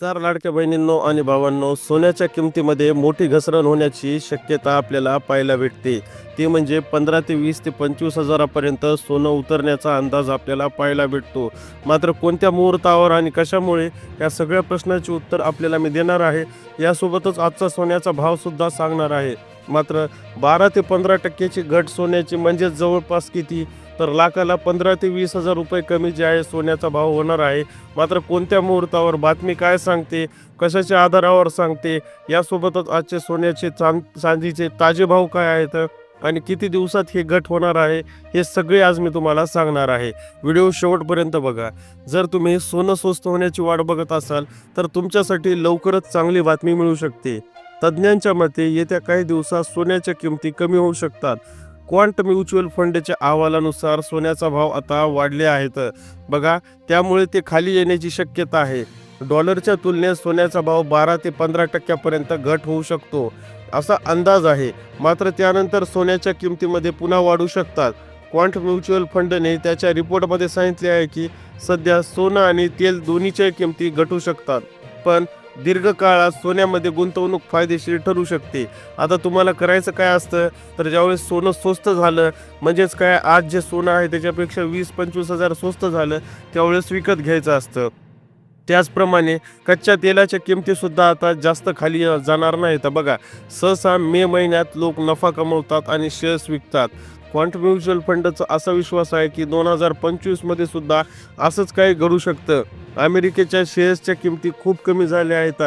चार लाडक्या बहिणींनो आणि भावांनो सोन्याच्या किमतीमध्ये मोठी घसरण होण्याची शक्यता आपल्याला पाहायला भेटते. ती म्हणजे पंधरा ते वीस ते पंचवीस हजारापर्यंत सोनं उतरण्याचा अंदाज आपल्याला पाहायला भेटतो. मात्र कोणत्या मुहूर्तावर आणि कशामुळे या सगळ्या प्रश्नाचे उत्तर आपल्याला मी देणार आहे यासोबतच आजचा सोन्याचा भावसुद्धा सांगणार आहे. मात्र बारा ते पंधरा टक्क्याची घट सोन्याची म्हणजेच जवळपास किती? तर लाखाला पंधरा ते वीस हजार रुपये कमी जे आहे सोन्याचा भाव होणार आहे. मात्र कोणत्या मुहूर्तावर बातमी काय सांगते कशाच्या आधारावर सांगते यासोबतच आजचे सोन्याचे चांद चांदीचे ताजे भाव काय आहेत आणि किती दिवसात हे घट होणार आहे हे सगळे आज मी तुम्हाला सांगणार आहे. व्हिडिओ शेवटपर्यंत बघा. जर तुम्ही सोनं स्वस्त होण्याची वाट बघत असाल तर तुमच्यासाठी लवकरच चांगली बातमी मिळू शकते. तज्ज्ञांच्या मते येत्या काही दिवसात सोन्याच्या किमती कमी होऊ शकतात. क्वांट म्युच्युअल फंडच्या अहवालानुसार सोन्याचा भाव आता वाढले आहेत. बघा त्यामुळे ते खाली येण्याची शक्यता आहे. डॉलरच्या तुलनेत सोन्याचा भाव बारा ते पंधरा टक्क्यापर्यंत घट होऊ शकतो असा अंदाज आहे. मात्र त्यानंतर सोन्याच्या किमतीमध्ये पुन्हा वाढू शकतात. क्वांट म्युच्युअल फंडने त्याच्या रिपोर्टमध्ये सांगितले आहे की सध्या सोनं आणि तेल दोन्हीच्या किमती घटू शकतात. पण दीर्घकाळात सोन्यामध्ये गुंतवणूक फायदेशीर ठरू शकते. आता तुम्हाला करायचं काय असतं? तर ज्यावेळेस सोनं स्वस्त झालं म्हणजेच काय आज जे सोनं आहे त्याच्यापेक्षा वीस पंचवीस हजार स्वस्त झालं त्यावेळेस विकत घ्यायचं असतं. त्याचप्रमाणे कच्च्या तेलाच्या किमतीसुद्धा आता जास्त खाली जाणार नाही तर बघा सहसा मे महिन्यात लोक नफा कमवतात आणि शेअर्स विकतात. क्वांट म्युच्युअल फंडचा असा विश्वास आहे की दोन हजार पंचवीसमध्ये सुद्धा असंच काही घडू शकतं. अमेरिकेच्या शेअर्सच्या किमती खूप कमी झाल्या आहेत.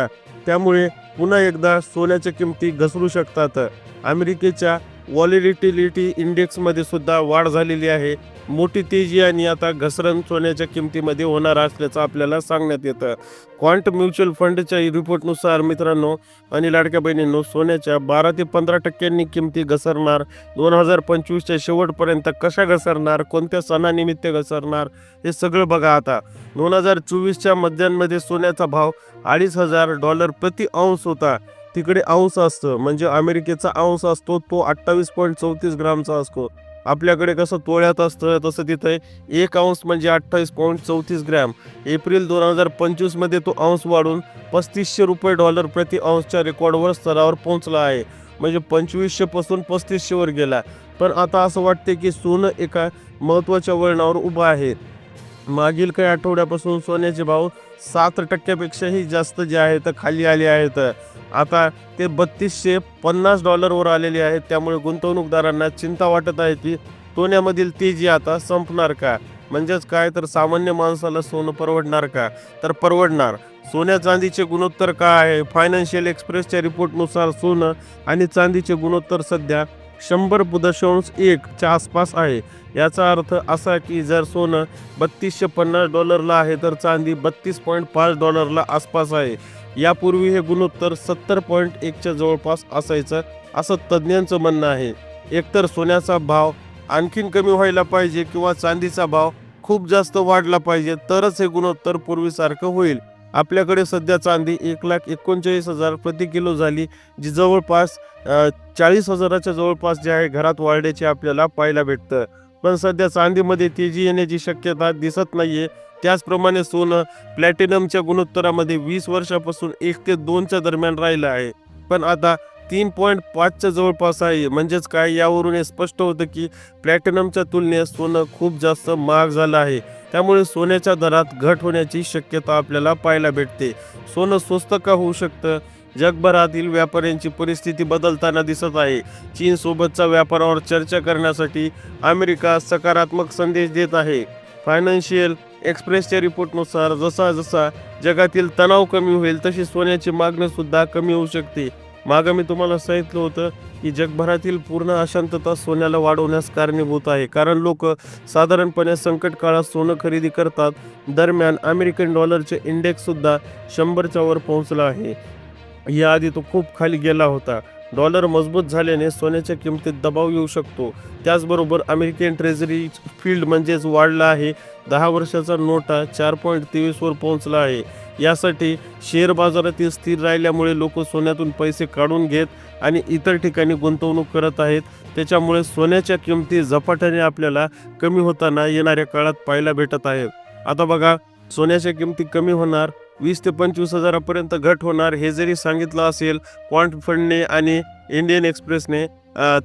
त्यामुळे पुन्हा एकदा सोन्याच्या किमती घसरू शकतात. अमेरिकेच्या वॉलिडिटिलिटी इंडेक्समध्ये सुद्धा वाढ झालेली आहे. मोठी तेजी आणि आता घसरण सोन्याच्या किमतीमध्ये होणार असल्याचं आपल्याला सांगण्यात येतं. क्वांट म्युच्युअल फंडच्या रिपोर्टनुसार मित्रांनो आणि लाडक्या बहिणींनो सोन्याच्या बारा ते पंधरा टक्क्यांनी किमती घसरणार. दोन हजार पंचवीसच्या शेवटपर्यंत कशा घसरणार? कोणत्या सणानिमित्त घसरणार? हे सगळं बघा आता. दोन हजार चोवीसच्या मध्यांमध्ये सोन्याचा भाव अडीच हजार डॉलर प्रति अंश होता. तिकडे अंश असतं. म्हणजे अमेरिकेचा अंश असतो तो अठ्ठावीस पॉईंट चौतीस ग्रामचा असतो. आपल्याकडे कसं तोळ्यात असतं तसं तिथे एक अंश म्हणजे अठ्ठावीस पॉईंट चौतीस ग्रॅम. एप्रिल दोन हजार पंचवीसमध्ये तो अंश वाढून पस्तीसशे रुपये डॉलर प्रति अंशच्या रेकॉर्डवर स्तरावर पोहोचला आहे. म्हणजे पंचवीसशेपासून पस्तीसशेवर गेला. पण आता असं वाटते की सोनं एका महत्त्वाच्या वळणावर उभं आहे. मागील काही आठवड्यापासून सोन्याचे भाव सात टक्क्यापेक्षाही जास्त जे आहेत खाली आले आहेत. आता ते बत्तीसशे पन्नास डॉलरवर आलेले आहेत. त्यामुळे गुंतवणूकदारांना चिंता वाटत आहे की सोन्यामधील तेजी आता संपणार का? म्हणजेच काय? तर सामान्य माणसाला सोनं परवडणार का? तर परवडणार. सोन्या चांदीचे गुणोत्तर काय आहे? फायनान्शियल एक्सप्रेसच्या रिपोर्टनुसार सोनं आणि चांदीचे गुणोत्तर सध्या शंभर दशांश एकच्या आसपास आहे. याचा अर्थ असा की जर सोनं बत्तीसशे पन्नास डॉलरला आहे तर चांदी बत्तीस पॉईंट पाच डॉलरला आसपास आहे. यापूर्वी हे गुणोत्तर सत्तर पॉईंट एकच्या जवळपास असायचं असं तज्ज्ञांचं म्हणणं आहे. एकतर सोन्याचा भाव आणखीन कमी व्हायला पाहिजे किंवा चांदीचा भाव खूप जास्त वाढला पाहिजे तरच हे गुणोत्तर पूर्वीसारखं होईल. आपल्याकडे सध्या चांदी एक लाख एकोणचाळीस हजार प्रति किलो झाली जी जवळपास चाळीस हजाराच्या जवळपास जे आहे घरात वाढण्याचे आपल्याला पाहायला भेटतं. पण सध्या चांदीमध्ये तेजी येण्याची शक्यता दिसत नाहीये. त्याचप्रमाणे सोनं प्लॅटिनमच्या गुणोत्तरामध्ये वीस वर्षापासून एक ते दोनच्या दरम्यान राहिलं आहे. पण आता तीन पॉईंट पाचच्या जवळपास आहे. म्हणजेच काय? यावरून हे स्पष्ट होतं की प्लॅटिनमच्या तुलनेत सोनं खूप जास्त महाग झालं आहे. त्यामुळे सोन्याच्या दरात घट होण्याची शक्यता आपल्याला पाहायला भेटते. सोनं स्वस्त का होऊ शकतं? जगभरातील व्यापाऱ्यांची परिस्थिती बदलताना दिसत आहे. चीनसोबतचा व्यापारावर चर्चा करण्यासाठी अमेरिका सकारात्मक संदेश देत आहे. फायनान्शियल एक्सप्रेसच्या रिपोर्टनुसार जसा जसा जगातील तणाव कमी होईल तशी सोन्याची मागणीसुद्धा कमी होऊ शकते. मागं मी तुम्हाला सांगितलं होतं की जगभरातील पूर्ण अशांतता सोन्याला वाढवण्यास कारणीभूत आहे. कारण लोक साधारणपणे संकट काळात सोनं खरेदी करतात. दरम्यान अमेरिकन डॉलरचे इंडेक्ससुद्धा शंभरच्या वर पोहोचला आहे. याआधी तो खूप खाली गेला होता. डॉलर मजबूत झाल्याने सोन्याच्या किमतीत दबाव येऊ शकतो. त्याचबरोबर अमेरिकन ट्रेझरी फील्ड म्हणजेच वाढला आहे. दहा वर्षाचा नोटा चार पॉईंट तेवीसवर पोहोचला आहे. यासाठी शेअर बाजारातील स्थिर राहिल्यामुळे लोक सोन्यातून पैसे काढून घेत आणि इतर ठिकाणी गुंतवणूक करत आहेत. त्याच्यामुळे सोन्याच्या किमती झपाट्याने आपल्याला कमी होताना येणाऱ्या काळात पाहायला भेटत आहेत आता बघा सोन्याच्या किमती कमी होणार वीस ते पंचवीस हजारापर्यंत घट होणार हे जरी सांगितलं असेल क्वांट फंडने आणि इंडियन एक्सप्रेसने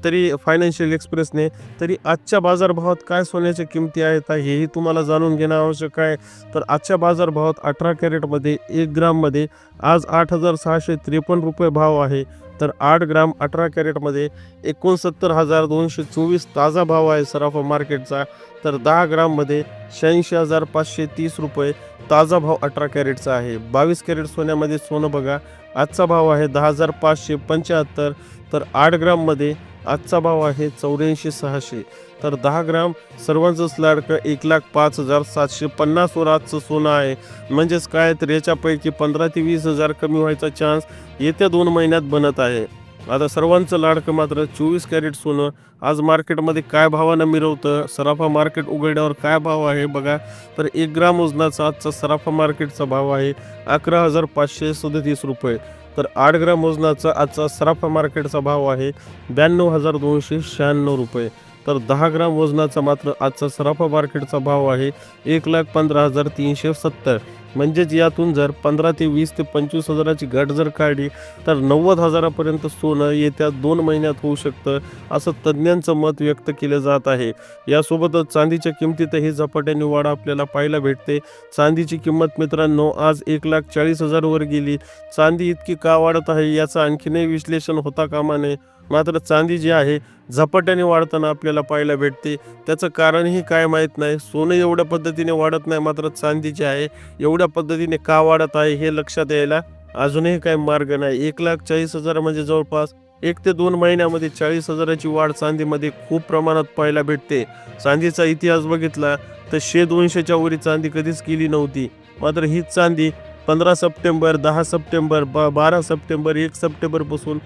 तरी फायनान्शियल एक्सप्रेसने तरी आजच्या बाजारभावात काय सोन्याच्या किमती आहेत हेही तुम्हाला जाणून घेणं आवश्यक आहे. तर आजच्या बाजारभावात अठरा कॅरेटमध्ये एक ग्राममध्ये आज आठ हजार सहाशे त्रेपन्न रुपये भाव आहे. तर आठ ग्राम अठरा कॅरेटमध्ये एकोणसत्तर हजार दोनशे चोवीस ताजा भाव आहे सराफा मार्केटचा. तर दहा ग्राममध्ये शहाऐंशी हजार पाचशे तीस रुपये ताजा भाव अठरा कॅरेटचा आहे. बावीस कॅरेट सोन्यामध्ये सोनं बघा आजचा भाव आहे दहा हजार पाचशे पंच्याहत्तर. तर आठ ग्राममध्ये आजचा भाव आहे चौऱ्याऐंशी सहाशे. तर दहा ग्राम सर्वांचंच लाडकं एक लाख पाच हजार सातशे पन्नासवर आजचं सोनं आहे. म्हणजेच काय? तर याच्यापैकी पंधरा ते वीस हजार कमी व्हायचा चान्स येत्या दोन महिन्यात बनत आहे. आता सर्वांचं लाडकं मात्र चोवीस कॅरेट सोनं. आज मार्केटमध्ये काय भावानं मिरवतं? सराफा मार्केट उघडल्यावर काय भाव आहे बघा. तर एक ग्राम वजनाचा आजचा सराफा मार्केटचा भाव आहे अकरा हजार पाचशे सदतीस रुपये. तर आठ ग्राम वजनाचा आजचा सराफा मार्केटचा भाव आहे ब्याण्णव हजार दोनशे शहाण्णव रुपये. तर दहा ग्राम वजनाचा मात्र आजचा सराफा मार्केटचा भाव आहे एक लाख पंधरा हजार तीनशे सत्तर. म्हणजेच यातून जर पंधरा ते वीस ते पंचवीस हजाराची घट जर काढली तर नव्वद हजारापर्यंत सोनं येत्या दोन महिन्यात होऊ शकतं असं तज्ज्ञांचं मत व्यक्त केलं जात आहे. यासोबतच चांदीच्या किमतीतही झपाट्याने वाढ आपल्याला पाहायला भेटते. चांदीची किंमत मित्रांनो आज एक लाख चाळीस हजारवर गेली. चांदी इतकी का वाढत आहे याचं आणखीनही विश्लेषण होता कामा नये. मात्र चांदी जी आहे झपाट्याने वाढताना आपल्याला पाहायला भेटते. त्याचं कारणही काय माहीत नाही. सोनं एवढ्या पद्धतीने वाढत नाही मात्र चांदी जी आहे एवढ्या पद्धतीने का वाढत आहे हे लक्षात यायला अजूनही काय मार्ग नाही. एक लाख चाळीस हजार म्हणजे जवळपास एक ते दोन महिन्यामध्ये चाळीस हजाराची वाढ चांदीमध्ये खूप प्रमाणात पाहायला भेटते. चांदीचा इतिहास बघितला तर शे दोनशेच्या वरी चांदी कधीच केली नव्हती. मात्र हीच चांदी पंधरा सप्टेंबर दहा सप्टेंबर ब बारा सप्टेंबर एक सप्टेंबरपासून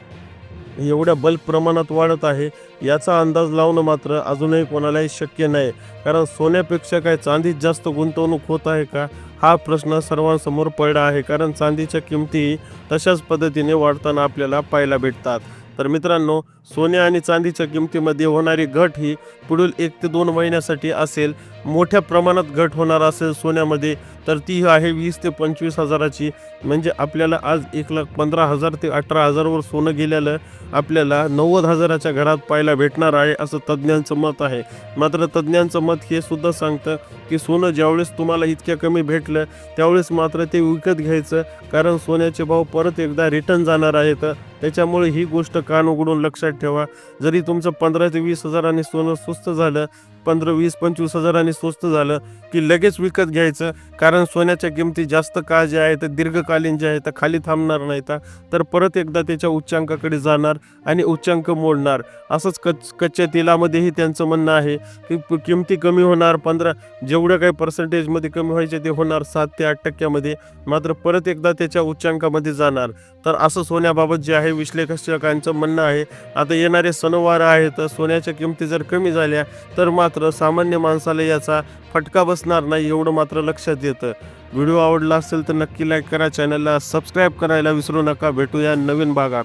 एवढ्या बल्क प्रमाणात वाढत आहे याचा अंदाज लावणं मात्र अजूनही कोणालाही शक्य नाही. कारण सोन्यापेक्षा काय चांदीत जास्त गुंतवणूक होत आहे का? हा प्रश्न सर्वांसमोर पडला आहे. कारण चांदीच्या किमती तशाच पद्धतीने वाढताना आपल्याला पाहायला भेटतात. तर मित्रांनो सोन्या आणि चांदीच्या किमतीमध्ये होणारी घट ही पुढील एक ते दोन महिन्यासाठी असेल. मोठ्या प्रमाणात घट होणार असेल सोन्यामध्ये तर ती आहे वीस ते पंचवीस हजाराची. म्हणजे आपल्याला आज एक लाख पंधरा हजार ते अठरा हजारवर सोनं गेलेलं आपल्याला नव्वद हजाराच्या घरात पाहायला भेटणार आहे असं तज्ज्ञांचं मत आहे. मात्र तज्ज्ञांचं मत हे सुद्धा सांगतं की सोनं ज्यावेळेस तुम्हाला इतक्या कमी भेटलं त्यावेळेस मात्र ते विकत घ्यायचं कारण सोन्याचे भाव परत एकदा रिटर्न जाणार आहेत. त्याच्यामुळे ही गोष्ट कान उघडून लक्षात ठेवा. जरी तुमचं पंधरा ते वीस हजारांनी सोनं स्वस्त झालं पंधरा वीस पंचवीस हजारांनी स्वस्त झालं की लगेच विकत घ्यायचं. कारण सोन्याच्या किमती जास्त काळ जे आहे तर दीर्घकालीन जे आहे तर खाली थांबणार नाही तर. तर परत एकदा त्याच्या उच्चांकाकडे जाणार आणि उच्चांक मोडणार. असंच कच कच्च्या तेलामध्येही त्यांचं म्हणणं आहे की किमती कमी होणार. पंधरा जेवढ्या काही पर्सेंटेजमध्ये कमी व्हायचे ते होणार सात ते आठ टक्क्यामध्ये. मात्र परत एकदा त्याच्या उच्चांकामध्ये जाणार. तर असं सोन्याबाबत जे आहे विश्लेषकांचं म्हणणं आहे. आता येणारे सणवार आहेत सोन्याच्या किमती जर कमी झाल्या तर मात्र मात्र सामान्य माणसाला याचा फटका बसणार नाही एवढं मात्र लक्षात येतं. व्हिडिओ आवडला असेल तर नक्की लाईक करा. चॅनलला सबस्क्राईब करायला विसरू नका. भेटूया नवीन भागात.